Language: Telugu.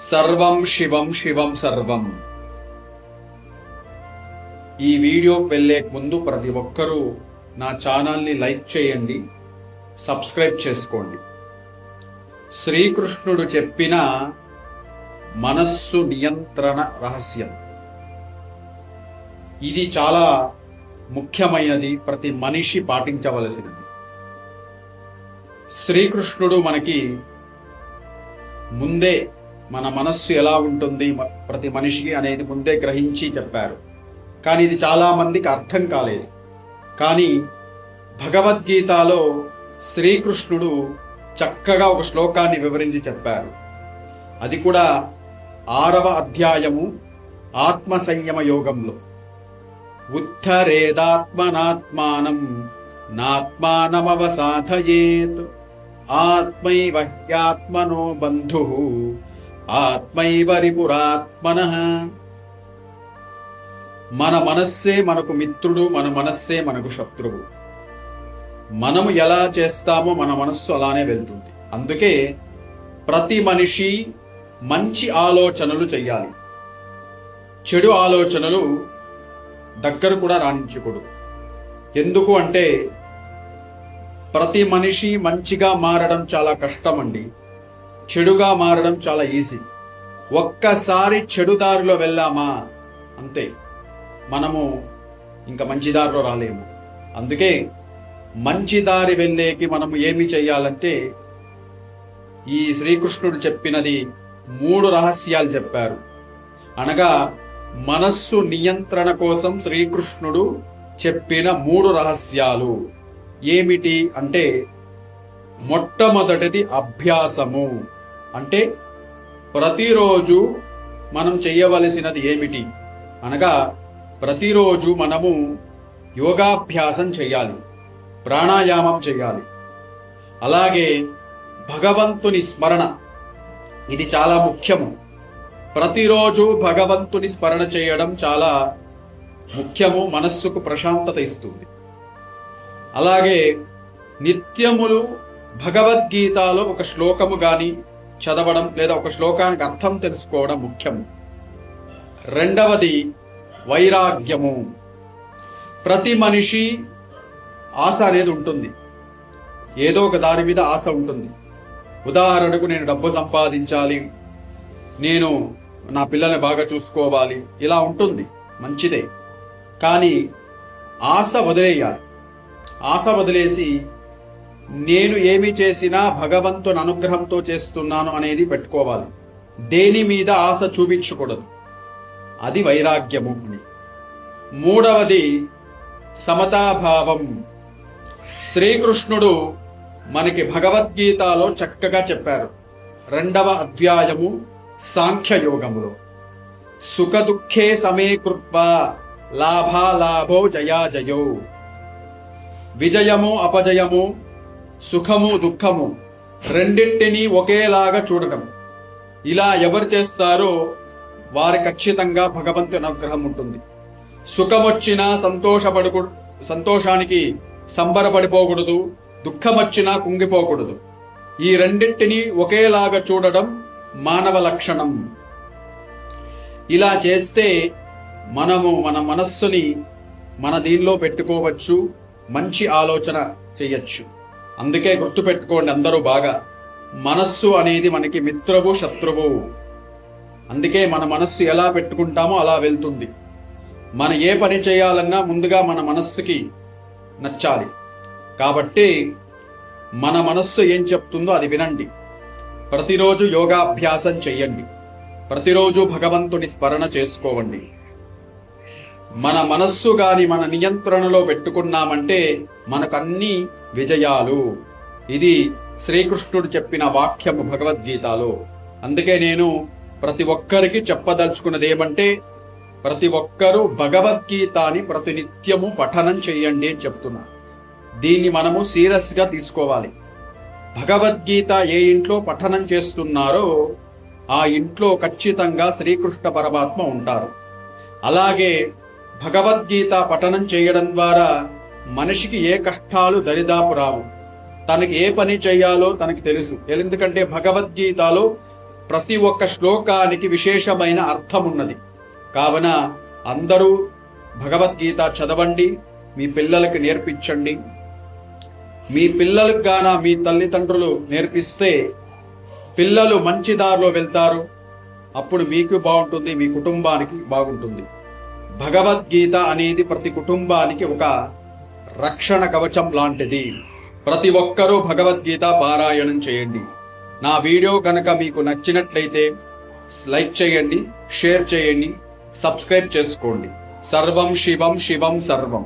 సర్వం శివం శివం సర్వం. ఈ వీడియో వెళ్ళే ముందు ప్రతి ఒక్కరూ నా ఛానల్ని లైక్ చేయండి సబ్స్క్రైబ్ చేసుకోండి. శ్రీకృష్ణుడు చెప్పిన మనస్సు నియంత్రణ రహస్యం. ఇది చాలా ముఖ్యమైనది ప్రతి మనిషి పాటించవలసినది. శ్రీకృష్ణుడు మనకి ముందే మన మనస్సు ఎలా ఉంటుంది ప్రతి మనిషికి అనేది ముందే గ్రహించి చెప్పారు. కానీ ఇది చాలామందికి అర్థం కాలేదు. కానీ భగవద్గీతలో శ్రీకృష్ణుడు చక్కగా ఒక శ్లోకాన్ని వివరించి చెప్పారు. అది కూడా ఆరవ అధ్యాయము ఆత్మ సంయమ యోగంలో. ఉద్ధరేదాత్మనాత్మానం నాత్మానమవసాధయేత్. ఆత్మైవ హ్యాత్మనో బంధు. ఆత్మైవరిపురాత్మన. మన మనస్సే మనకు మిత్రుడు మన మనస్సే మనకు శత్రువు. మనము ఎలా చేస్తామో మన మనస్సు అలానే వెళ్తుంది. అందుకే ప్రతి మనిషి మంచి ఆలోచనలు చెయ్యాలి. చెడు ఆలోచనలు దగ్గర కూడా రాణించకూడదు. ఎందుకు అంటే ప్రతి మనిషి మంచిగా మారడం చాలా కష్టం అండి చెడుగా మారడం చాలా ఈజీ. ఒక్కసారి చెడు దారిలో వెళ్ళామా? అంతే. మనము ఇంకా మంచి దారిలో రాలేము. అందుకే మంచి దారి వెళ్ళేకి మనము ఏమి చేయాలంటే ఈ శ్రీకృష్ణుడు చెప్పినది మూడు రహస్యాలు చెప్పారు. అనగా మనస్సు నియంత్రణ కోసం శ్రీకృష్ణుడు చెప్పిన మూడు రహస్యాలు. ఏమిటి అంటే మొట్టమొదటిది అభ్యాసము. అంటే ప్రతిరోజు మనం చేయవలసినది ఏమిటి? అనగా ప్రతిరోజు మనము యోగాభ్యాసం చేయాలి ప్రాణాయామం చేయాలి. అలాగే భగవంతుని స్మరణ ఇది చాలా ముఖ్యము. ప్రతిరోజు భగవంతుని స్మరణ చేయడం చాలా ముఖ్యము మనస్సుకు ప్రశాంతత ఇస్తుంది. అలాగే నిత్యములు భగవద్గీతలో ఒక శ్లోకము కానీ చదవడం లేదా ఒక శ్లోకానికి అర్థం తెలుసుకోవడం ముఖ్యం. రెండవది వైరాగ్యము. ప్రతి మనిషి ఆశ అనేది ఉంటుంది. ఏదో ఒక దాని మీద ఆశ ఉంటుంది. ఉదాహరణకు నేను డబ్బు సంపాదించాలి నేను నా పిల్లల్ని బాగా చూసుకోవాలి ఇలా ఉంటుంది. మంచిదే. కానీ ఆశ వదిలేయాలి. ఆశ వదిలేసి నేను ఏమి చేసినా భగవంతుని అనుగ్రహంతో చేస్తున్నాను అనేది పెట్టుకోవాలి. దేని మీద ఆశ చూపించకూడదు. అది వైరాగ్యము అని. మూడవది సమతాభావం. శ్రీకృష్ణుడు మనకి భగవద్గీతలో చక్కగా చెప్పారు. రెండవ అధ్యాయము సాంఖ్యయోగములో. సుఖదుఃఖే సమే కృత్వా లాభాలాభో జయాజయో విజయము అపజయము సుఖము దుఃఖము రెండింటినీ ఒకేలాగా చూడటం. ఇలా ఎవరు చేస్తారో వారి ఖచ్చితంగా భగవంతుని అనుగ్రహం ఉంటుంది. సుఖమొచ్చినా సంతోషపడుకు సంతోషానికి సంబరపడిపోకూడదు దుఃఖమొచ్చినా కుంగిపోకూడదు. ఈ రెండింటినీ ఒకేలాగా చూడడం మానవ లక్షణం. ఇలా చేస్తే మనము మన మనస్సుని మన దీనిలో పెట్టుకోవచ్చు మంచి ఆలోచన చేయొచ్చు. అందుకే గుర్తుపెట్టుకోండి అందరూ బాగా. మనస్సు అనేది మనకి మిత్రవు శత్రువు. అందుకే మన మనస్సు ఎలా పెట్టుకుంటామో అలా వెళ్తుంది. మన ఏ పని చేయాలన్నా ముందుగా మన మనస్సుకి నచ్చాలి. కాబట్టి మన మనస్సు ఏం చెప్తుందో అది వినండి. ప్రతిరోజు యోగాభ్యాసం చెయ్యండి ప్రతిరోజు భగవంతుని స్మరణ చేసుకోవండి. మన మనస్సు గాని మన నియంత్రణలో పెట్టుకున్నామంటే మనకన్నీ విజయాలు. ఇది శ్రీకృష్ణుడు చెప్పిన వాక్యము భగవద్గీతలో. అందుకే నేను ప్రతి ఒక్కరికి చెప్పదలుచుకున్నది ఏమంటే ప్రతి ఒక్కరూ భగవద్గీతని ప్రతినిత్యము పఠనం చేయండి అని చెప్తున్నా. దీన్ని మనము సీరియస్గా తీసుకోవాలి. భగవద్గీత ఏ ఇంట్లో పఠనం చేస్తున్నారో ఆ ఇంట్లో ఖచ్చితంగా శ్రీకృష్ణ పరమాత్మ ఉంటారు. అలాగే భగవద్గీత పఠనం చేయడం ద్వారా మనిషికి ఏ కష్టాలు దరిదాపు రావు. తనకి ఏ పని చేయాలో తనకి తెలుసు. ఎందుకంటే భగవద్గీతలో ప్రతి ఒక్క శ్లోకానికి విశేషమైన అర్థం ఉన్నది కావున అందరూ భగవద్గీత చదవండి మీ పిల్లలకి నేర్పించండి. మీ పిల్లలకు గాన మీ తల్లిదండ్రులు నేర్పిస్తే పిల్లలు మంచి దారిలో వెళ్తారు. అప్పుడు మీకు బాగుంటుంది మీ కుటుంబానికి బాగుంటుంది. భగవద్గీత అనేది ప్రతి కుటుంబానికి ఒక రక్షణ కవచం లాంటిది. ప్రతి ఒక్కరూ భగవద్గీత పారాయణం చేయండి. నా వీడియో కనుక మీకు నచ్చినట్లయితే లైక్ చేయండి షేర్ చేయండి సబ్స్క్రైబ్ చేసుకోండి. సర్వం శివం శివం సర్వం.